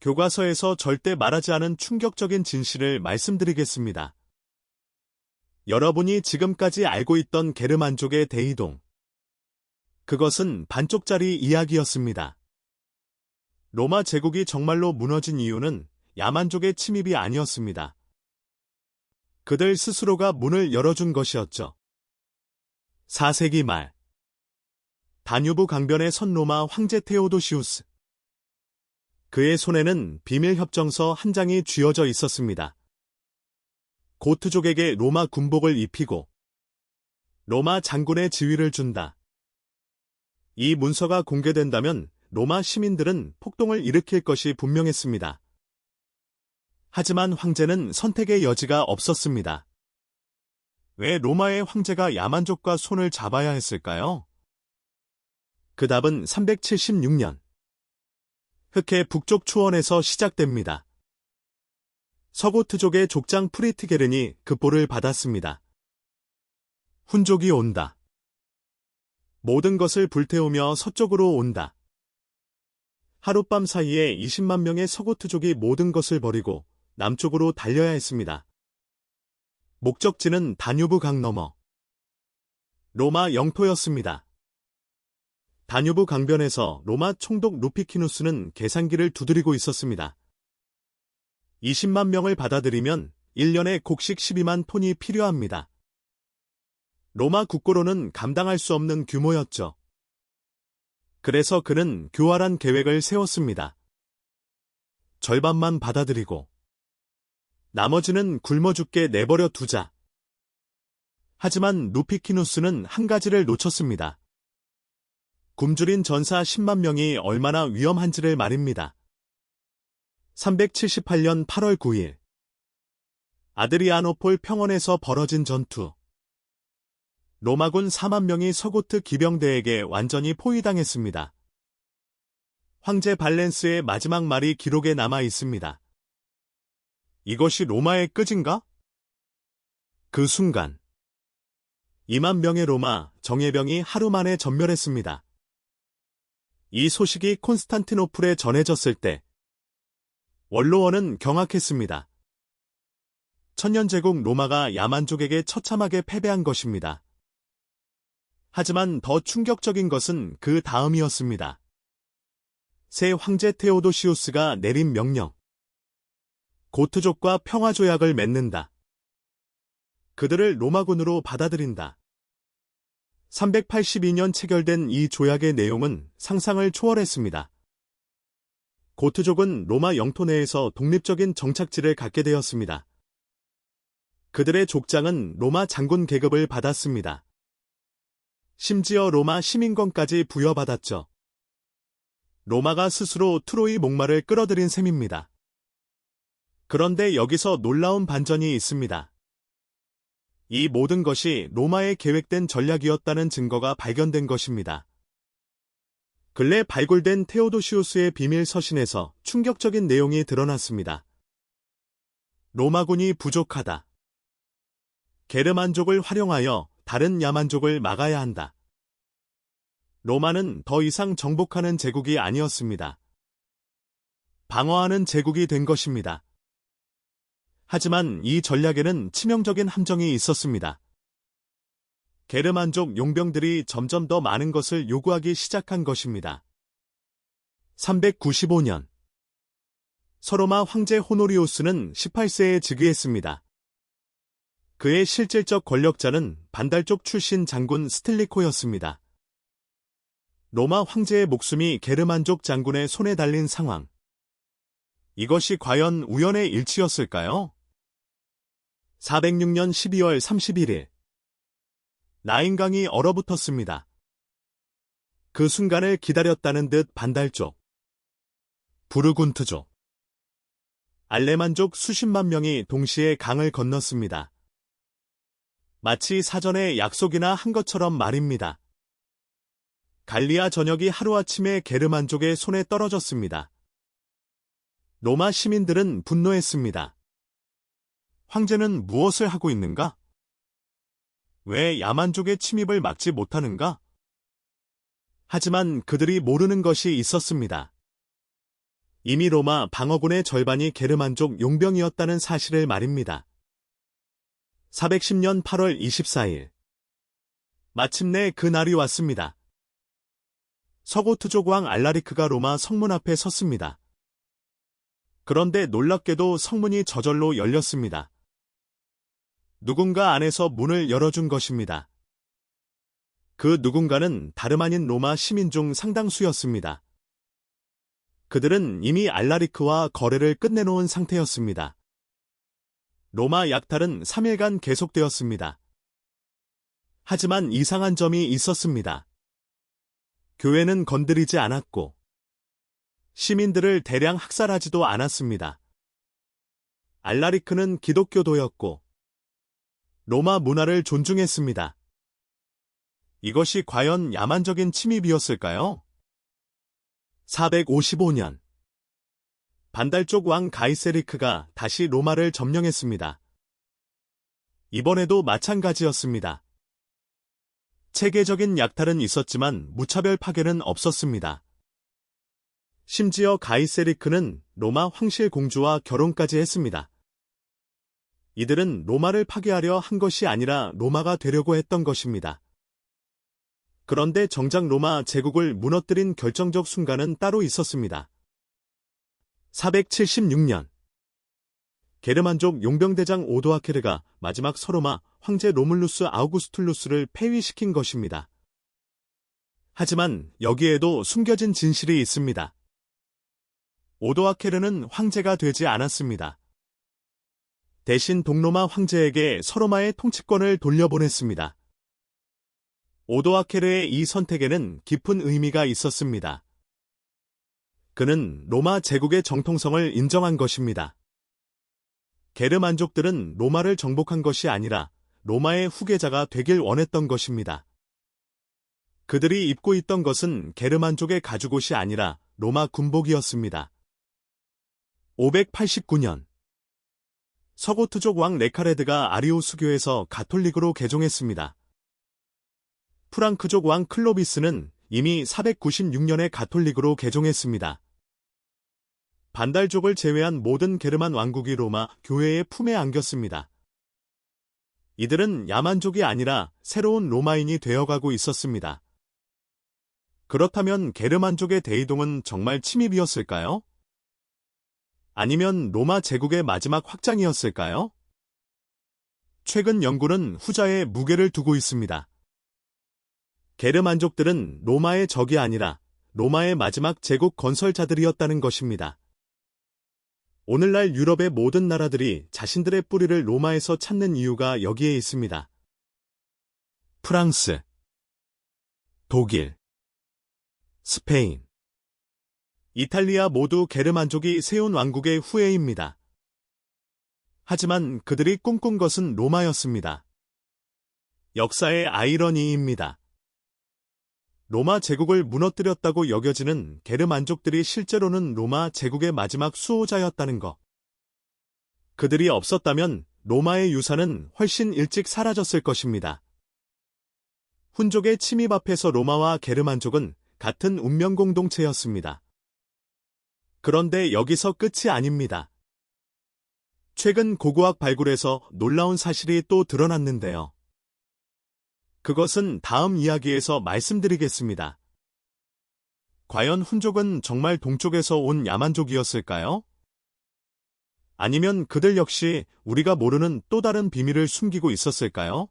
교과서에서 절대 말하지 않은 충격적인 진실을 말씀드리겠습니다. 여러분이 지금까지 알고 있던 게르만족의 대이동. 그것은 반쪽짜리 이야기였습니다. 로마 제국이 정말로 무너진 이유는 야만족의 침입이 아니었습니다. 그들 스스로가 문을 열어준 것이었죠. 4세기 말 다뉴브 강변에 선 로마 황제 테오도시우스 그의 손에는 비밀협정서 한 장이 쥐어져 있었습니다. 고트족에게 로마 군복을 입히고 로마 장군의 지위를 준다. 이 문서가 공개된다면 로마 시민들은 폭동을 일으킬 것이 분명했습니다. 하지만 황제는 선택의 여지가 없었습니다. 왜 로마의 황제가 야만족과 손을 잡아야 했을까요? 그 답은 376년. 흑해 북쪽 추원에서 시작됩니다. 서고트족의 족장 프리트게른이 급보를 받았습니다. 훈족이 온다. 모든 것을 불태우며 서쪽으로 온다. 하룻밤 사이에 20만 명의 서고트족이 모든 것을 버리고 남쪽으로 달려야 했습니다. 목적지는 다뉴브 강 너머 로마 영토였습니다. 다뉴브 강변에서 로마 총독 루피키누스는 계산기를 두드리고 있었습니다. 20만 명을 받아들이면 1년에 곡식 12만 톤이 필요합니다. 로마 국고로는 감당할 수 없는 규모였죠. 그래서 그는 교활한 계획을 세웠습니다. 절반만 받아들이고 나머지는 굶어 죽게 내버려 두자. 하지만 루피키누스는 한 가지를 놓쳤습니다. 굶주린 전사 10만 명이 얼마나 위험한지를 말입니다. 378년 8월 9일 아드리아노폴 평원에서 벌어진 전투 로마군 4만 명이 서고트 기병대에게 완전히 포위당했습니다. 황제 발렌스의 마지막 말이 기록에 남아 있습니다. 이것이 로마의 끝인가? 그 순간 2만 명의 로마 정예병이 하루 만에 전멸했습니다. 이 소식이 콘스탄티노플에 전해졌을 때 원로원은 경악했습니다. 천년제국 로마가 야만족에게 처참하게 패배한 것입니다. 하지만 더 충격적인 것은 그 다음이었습니다. 새 황제 테오도시우스가 내린 명령. 고트족과 평화조약을 맺는다. 그들을 로마군으로 받아들인다. 382년 체결된 이 조약의 내용은 상상을 초월했습니다. 고트족은 로마 영토 내에서 독립적인 정착지를 갖게 되었습니다. 그들의 족장은 로마 장군 계급을 받았습니다. 심지어 로마 시민권까지 부여받았죠. 로마가 스스로 트로이 목마를 끌어들인 셈입니다. 그런데 여기서 놀라운 반전이 있습니다. 이 모든 것이 로마의 계획된 전략이었다는 증거가 발견된 것입니다. 근래 발굴된 테오도시우스의 비밀 서신에서 충격적인 내용이 드러났습니다. 로마군이 부족하다. 게르만족을 활용하여 다른 야만족을 막아야 한다. 로마는 더 이상 정복하는 제국이 아니었습니다. 방어하는 제국이 된 것입니다. 하지만 이 전략에는 치명적인 함정이 있었습니다. 게르만족 용병들이 점점 더 많은 것을 요구하기 시작한 것입니다. 395년 서로마 황제 호노리오스는 18세에 즉위했습니다. 그의 실질적 권력자는 반달족 출신 장군 스틸리코였습니다. 로마 황제의 목숨이 게르만족 장군의 손에 달린 상황. 이것이 과연 우연의 일치였을까요? 406년 12월 31일 나인강이 얼어붙었습니다. 그 순간을 기다렸다는 듯 반달족, 부르군트족, 알레만족 수십만 명이 동시에 강을 건넜습니다. 마치 사전에 약속이나 한 것처럼 말입니다. 갈리아 전역이 하루아침에 게르만족의 손에 떨어졌습니다. 로마 시민들은 분노했습니다. 황제는 무엇을 하고 있는가? 왜 야만족의 침입을 막지 못하는가? 하지만 그들이 모르는 것이 있었습니다. 이미 로마 방어군의 절반이 게르만족 용병이었다는 사실을 말입니다. 410년 8월 24일. 마침내 그날이 왔습니다. 서고트족 왕 알라리크가 로마 성문 앞에 섰습니다. 그런데 놀랍게도 성문이 저절로 열렸습니다. 누군가 안에서 문을 열어준 것입니다. 그 누군가는 다름 아닌 로마 시민 중 상당수였습니다. 그들은 이미 알라리크와 거래를 끝내놓은 상태였습니다. 로마 약탈은 3일간 계속되었습니다. 하지만 이상한 점이 있었습니다. 교회는 건드리지 않았고 시민들을 대량 학살하지도 않았습니다. 알라리크는 기독교도였고 로마 문화를 존중했습니다. 이것이 과연 야만적인 침입이었을까요? 455년 반달족 왕 가이세리크가 다시 로마를 점령했습니다. 이번에도 마찬가지였습니다. 체계적인 약탈은 있었지만 무차별 파괴는 없었습니다. 심지어 가이세리크는 로마 황실 공주와 결혼까지 했습니다. 이들은 로마를 파괴하려 한 것이 아니라 로마가 되려고 했던 것입니다. 그런데 정작 로마 제국을 무너뜨린 결정적 순간은 따로 있었습니다. 476년 게르만족 용병대장 오도아케르가 마지막 서로마 황제 로물루스 아우구스툴루스를 폐위시킨 것입니다. 하지만 여기에도 숨겨진 진실이 있습니다. 오도아케르는 황제가 되지 않았습니다. 대신 동로마 황제에게 서로마의 통치권을 돌려보냈습니다. 오도아케르의 이 선택에는 깊은 의미가 있었습니다. 그는 로마 제국의 정통성을 인정한 것입니다. 게르 만족들은 로마를 정복한 것이 아니라 로마의 후계자가 되길 원했던 것입니다. 그들이 입고 있던 것은 게르 만족의 가죽옷이 아니라 로마 군복이었습니다. 589년 서고트족 왕 레카레드가 아리오스교에서 가톨릭으로 개종했습니다. 프랑크족 왕 클로비스는 이미 496년에 가톨릭으로 개종했습니다. 반달족을 제외한 모든 게르만 왕국이 로마 교회의 품에 안겼습니다. 이들은 야만족이 아니라 새로운 로마인이 되어가고 있었습니다. 그렇다면 게르만족의 대이동은 정말 침입이었을까요? 아니면 로마 제국의 마지막 확장이었을까요? 최근 연구는 후자에 무게를 두고 있습니다. 게르만족들은 로마의 적이 아니라 로마의 마지막 제국 건설자들이었다는 것입니다. 오늘날 유럽의 모든 나라들이 자신들의 뿌리를 로마에서 찾는 이유가 여기에 있습니다. 프랑스, 독일, 스페인, 이탈리아 모두 게르만족이 세운 왕국의 후예입니다. 하지만 그들이 꿈꾼 것은 로마였습니다. 역사의 아이러니입니다. 로마 제국을 무너뜨렸다고 여겨지는 게르만족들이 실제로는 로마 제국의 마지막 수호자였다는 것. 그들이 없었다면 로마의 유산은 훨씬 일찍 사라졌을 것입니다. 훈족의 침입 앞에서 로마와 게르만족은 같은 운명 공동체였습니다. 그런데 여기서 끝이 아닙니다. 최근 고고학 발굴에서 놀라운 사실이 또 드러났는데요. 그것은 다음 이야기에서 말씀드리겠습니다. 과연 훈족은 정말 동쪽에서 온 야만족이었을까요? 아니면 그들 역시 우리가 모르는 또 다른 비밀을 숨기고 있었을까요?